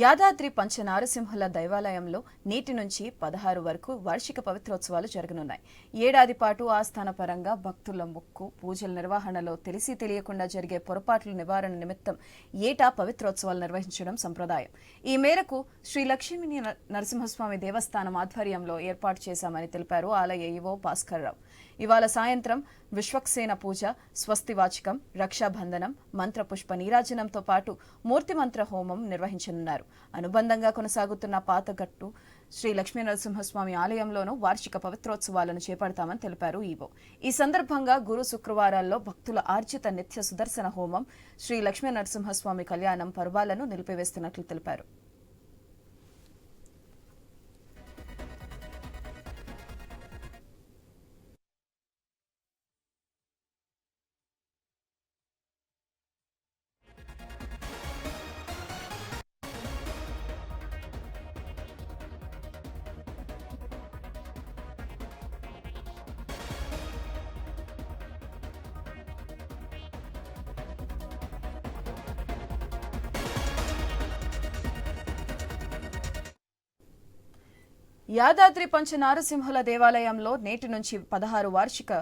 యాదాద్రి పంచనారసింహుల దైవాలయంలో నేటి నుంచి పదహారు వరకు వార్షిక పవిత్రోత్సవాలు జరగనున్నాయి. ఏడాది పాటు ఆస్థాన పరంగా భక్తుల మొక్కు పూజల నిర్వహణలో తెలిసి తెలియకుండా జరిగే పొరపాట్ల నివారణ నిమిత్తం ఏటా పవిత్రోత్సవాలు నిర్వహించడం సంప్రదాయం. ఈ మేరకు శ్రీ లక్ష్మీ న- నరసింహస్వామి దేవస్థానం ఆధ్వర్యంలో ఏర్పాటు చేశామని తెలిపారు ఆలయ ఈవో భాస్కర్రావు ఇవాళ సాయంత్రం విశ్వక్సేన పూజ స్వస్తివాచకం రక్షాబంధనం మంత్ర పుష్ప నీరాజనంతో పాటు మూర్తి మంత్ర హోమం నిర్వహించనున్నారు. అనుబంధంగా కొనసాగుతున్న పాతగట్టు శ్రీ లక్ష్మీ నరసింహస్వామి ఆలయంలోనూ వార్షిక పవిత్రోత్సవాలను చేపడతామని తెలిపారు ఈవో. ఈ సందర్భంగా గురు శుక్రవారాల్లో భక్తుల ఆర్జిత నిత్య సుదర్శన హోమం శ్రీ లక్ష్మీ నరసింహస్వామి కళ్యాణం పర్వాలను నిలిపివేస్తున్నట్లు తెలిపారు. యాదాద్రి పంచ నారసింహుల దేవాలయంలో నేటి నుంచి పదహారు వార్షిక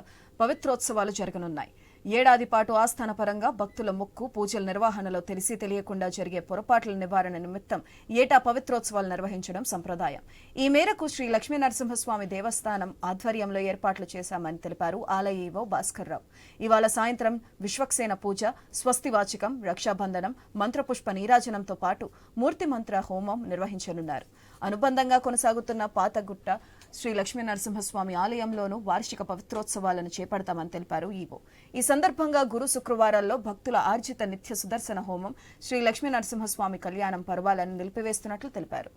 పవిత్రోత్సవాలు జరగనున్నాయి. ఏడాది పాటు ఆస్థాన పరంగా భక్తుల మొక్కు పూజల నిర్వహణలో తెలిసి తెలియకుండా జరిగే పొరపాట్ల నివారణ నిమిత్తం ఏటా పవిత్రోత్సవాలు నిర్వహించడం సంప్రదాయం. ఈ మేరకు శ్రీ లక్ష్మీ నరసింహస్వామి దేవస్థానం ఆధ్వర్యంలో ఏర్పాట్లు చేశామని తెలిపారు ఆలయ ఈవో భాస్కర్రావు ఇవాళ సాయంత్రం విశ్వక్సేన పూజ స్వస్తి వాచకం రక్షాబంధనం మంత్రపుష్ప నీరాజనంతో పాటు మూర్తి మంత్ర హోమం నిర్వహించనున్నారు. అనుబంధంగా కొనసాగుతున్న పాతగుట్ట శ్రీ లక్ష్మీ నరసింహస్వామి ఆలయంలోనూ వార్షిక పవిత్రోత్సవాలను చేపడతామని తెలిపారు ఈవో. ఈ సందర్భంగా గురు శుక్రవారాల్లో భక్తుల ఆర్జిత నిత్య సుదర్శన హోమం శ్రీ లక్ష్మీ నరసింహస్వామి కళ్యాణం పర్వాలను నిలిపివేస్తున్నట్లు తెలిపారు.